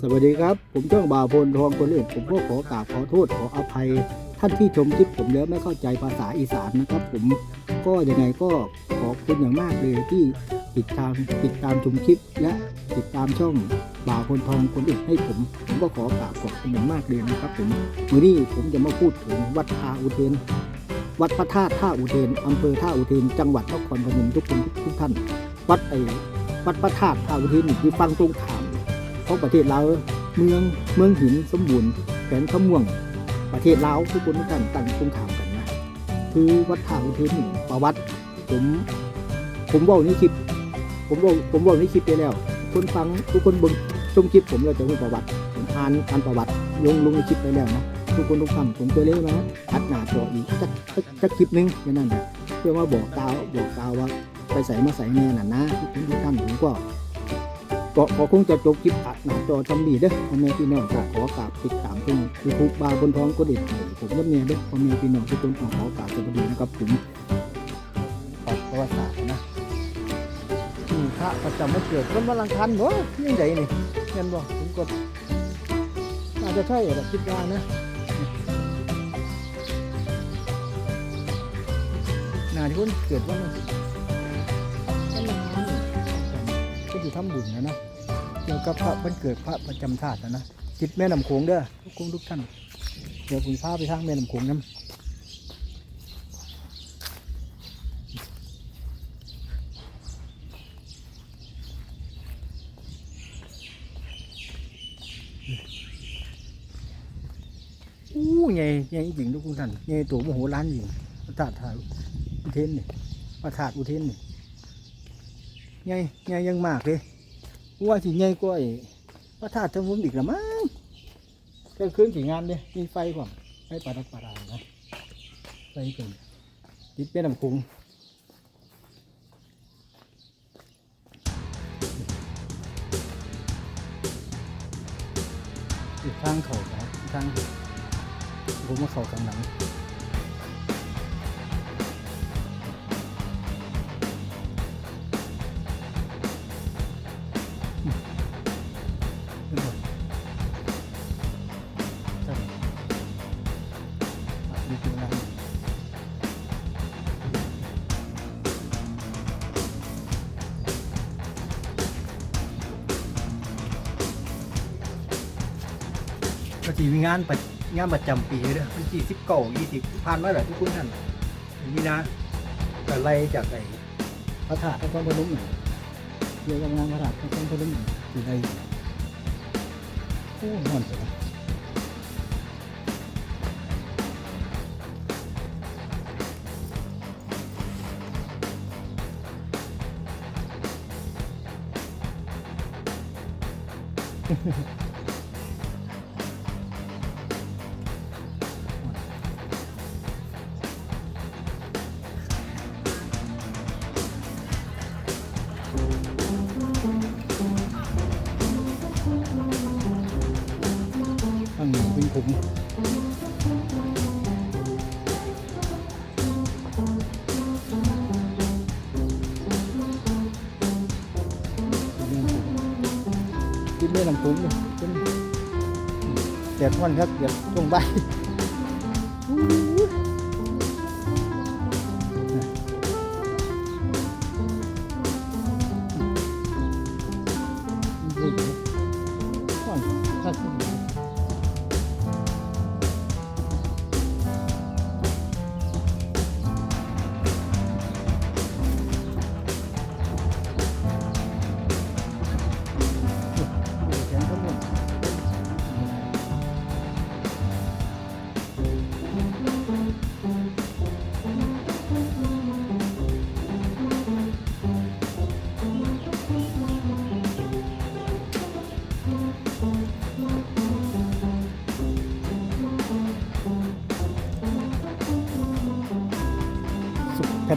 สวัสดีครับ ผมจ้องบ่าวพลทองคนเล่น ผมก็ขอกราบขอโทษขออภัย ท่านที่ชมคลิปผมแล้วไม่เข้าใจภาษาอีสานนะครับ ผมก็ยังไงก็ขอบคุณอย่างมากเลยที่ติดตามติดตามชมคลิป และติดตามช่องบ่าวพลทองคนเล่นให้ผม ผมก็ขอกราบขอบคุณอย่างมากเลยนะครับ ผมวันนี้ผมจะมาพูดถึงวัดท่าอุเทนวัดพระธาตุท่าอุเทนอำเภอท่าอุเทนจังหวัดนครพนมทุกคนทุกท่าน วัดไอวัดพระธาตุท่าอุเทนนี่คือฟังตรงขาม ของประเทศลาวเมืองเมืองหินสมบูรณ์แขวนขม่วง ประเทศลาวทุกคนกท่านตั้งตรงขามกันนะคือวัดท่าอุเทนนี่ประวัติ ผมผมบอกในคลิป ผมบอกผมบอกในคลิปไปแล้ว คนฟังทุกคนบิ่งชมคลิปผมเราจะรู้ประวัติผมอ่านอ่านประวัติลงลงในคลิปไปแล้วนะทุกคนทุกท่านผมเคยเล่นมาอัดหน้าจออีกสักสักคลิปหนึงแค่นั้นนะเพื่อว่าบอกกล่าวบอกกล่าวว่าไปใส่มาใส่แน่น่ะนะทุกคนทุกท่านผมก็ ก็ก็คงจะจบคลิปอัดหน้าจอจำดีเด้อพ่อแม่พี่น้องก็ขอกราบติดตามเพิ่งคือทุกบาร์บนท้องก็เด็ดผมรับเนี่ยเด้อพ่อแม่พี่น้องทุกคนขอขอกราบสวัสดีนะครับผมขอบประวัติศาสตร์นะนี่พระประจำมาเกิดวันวันอังคารบ่นี่ใดนี่เห็นบ่ผมก็น่าจะใช่แหละคิดว่านะน่าที่คนเกิดวันนั้นวันอังคารนี่ก็อยู่ทำบุญนะนะ เกี่ยวกับพระวันเกิดพระประจำชาตินะนะจิตแม่น้ำโขงเด้อทุกคนทุกท่านเดี๋ยวคุณพาไปทางแม่น้ำโขงน้ำอู้ใหญ่ใหญ่จริงทุกคนท่านใหญ่ตัวโมโหล้านจริงพระธาตุอุเทนนี่พระธาตุอุเทนนี่ใหญ่ใหญ่ยังมากเลย ว่าสิใหญ่กว่าไอ้พระธาตุทั้งมุมอีกละมั้งกลางคืนสีงานเด้มีไฟกว่าไฟประดับประดานะไฟเป็นติดเป็นน้ำคุงอีกทางเขานะอีกทางผมมาเขาข้างหลัง อะนี่คือน้ำปฏิมีงานประงานประจำปีเด้อวันที่สิบเก้ายี่สิบผ่านมาแล้วทุกคนท่านมีนะแต่ไล่จากไอ้พระธาตุพระนพนมนี่เกี่ยวกับงานพระธาตุพระนพนมนี่อยู่ในโอ้นอนไปแล้ว ข้างหนึ่งเป็นผม กินไม่ลำพุงเลยเป็นแดดร้อนครับเดี๋ยวช่วงบ่าย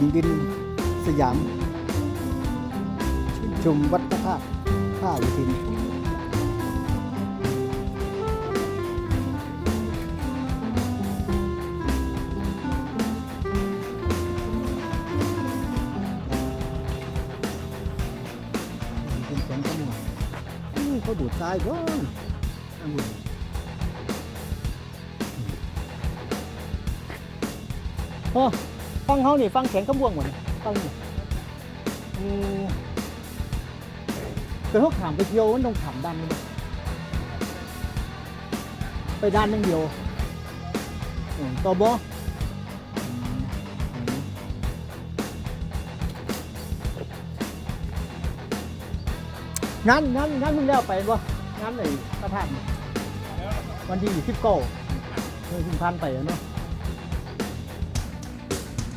ผ่นดินสยามชื่นชมวัดพระธาตุท่าอุทินเป็นแสงขโมยอู้เขาดูดทรายก่อนองุ่นโอ้ ฟังเขานี่ฟังแข็งกบวงหมดนี่ฟังนี่อืมเกิดเขาขามไปเที่ยวมันต้องขามดันไปด้านนึงเดียวต่อบออืมอืมงานงานงานมึงแล้วไปบ่งานไหนพระธาตุนี่วันที่สิบเก้าเมื่อคุณพันไปเนาะ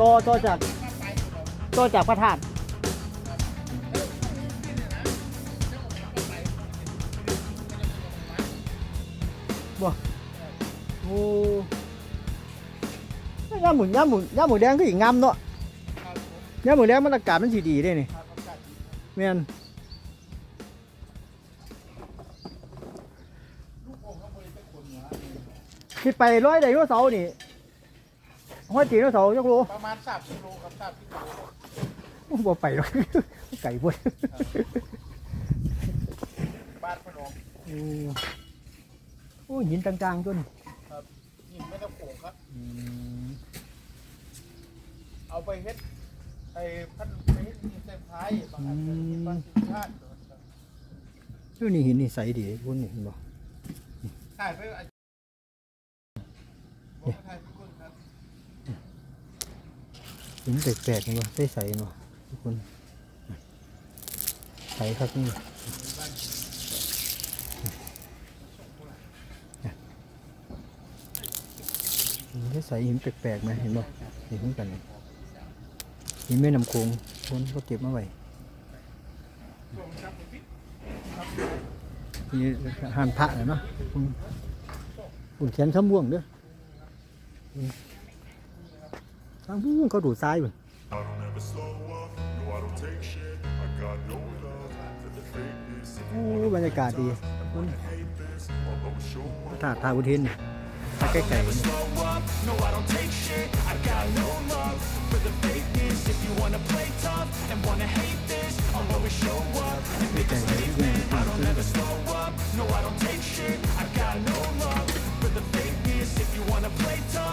ต่อต่อจากต่อจากพระธาตุบ่โอ้ย่าหมุนย่าหมุนย่าหมุนแดงก็อีกงามเนาะย่าหมุนแดงมันอากาศมันสีดีได้นี่แม่นคิดไปร้อยไดโนเสาร์นี่ ห้อยจีโนเสาร์ยกรู้ประมาณสามกิโลครับสามกิโลบ่ไปหรอกไก่บดบ้านพนมโอ้โอ้หินจางๆจนหินไม่ต้องโขงครับเอาไปเฮ็ดไอ้พันไปเฮ็ดหินเต็มท้ายบางอันเป็นหินบางสินชาติดูนี่หินนี่ใสดีคุณเห็นบ่ถ่ายไปอาบอกว่าถ่ายไปเบิ่งครับ หินแปลกๆเห็นบ่ใสๆเห็นบ่ทุกคนใสครับนี่หินใสๆหินแปลกๆไหมเห็นบ่เห็นเหมือนกันหินแม่น้ำโขงคนก็เก็บมาไว้นี่หันพระเนาะคุณคุณเขียนคำบ่วงเด้อ ทางนู้นเขาดูซ้ายอยู่โอ้บรรยากาศดีคุณถาดทาบุทินถ่าใกล้ๆนี่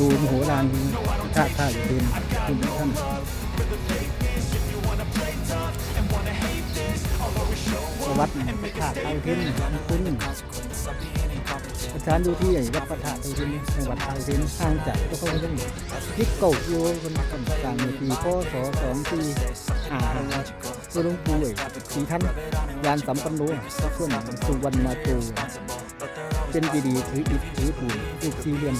ดูมโหฬาร up, no I don't ธาตุ take ท่าอุ shit ทิน I got คุณท่านประวัติ and make a ธาตุท่าอุทินคุณ Consequence of being incompetent. อาจารย์ดูที่ใหญ่วัดพระธาตุอุทินจังหวัดทาอุทินห่างจากก็เขาไม่ได้ทิศเก่าอยู่คนคนกลางในปีพศสองปีอ่าครับตัวหลวงปู่เอกสีท่านยานสัมปันโนส่วนสุวรรณโจเป็นปีดีถืออิฐถือปูนลูกสี่เหลี่ยม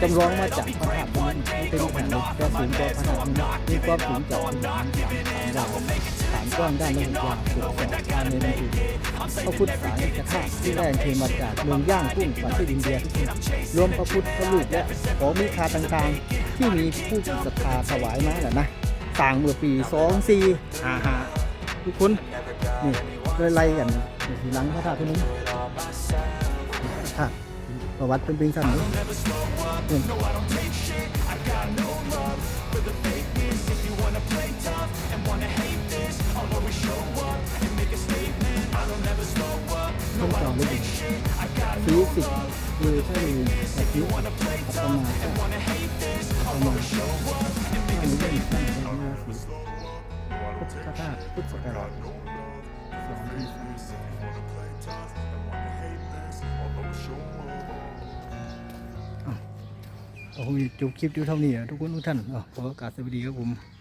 จำลองมาจากพระธาตุพนมเป็นแผ่นกระสูงกว่าพระธาตุพนมมีความสูงจากพื้นฐานสามดาวฐานกว้างด้านละหกวาสุดแสงภายในนาทีพระพุทธสายกระทาที่ได้เทมาจากเมืองย่างกุ้งประเทศอินเดีย รวมพระพุทธรูปและของมีคาต่างๆ ที่มีผู้ศรัทธาถวายมาแหละนะต่างเมื่อปี24อาหาทุกคนนี่เลยไล่กันทีหลังพระธาตุพนมค่ะ ประวัติเป็นเพียงสั้นนี้นี่ต้องจองได้ดีซื้อสิบคือถ้ามีอายุประมาณประมาณห้าหรือยี่สิบห้าสิบพุทธศักราชพุทธศักราชสองพันสาม อะเอาคงจะจบคลิปอยู่เท่านี้ทุกคนทุกท่านขอการสวัสดีครับผม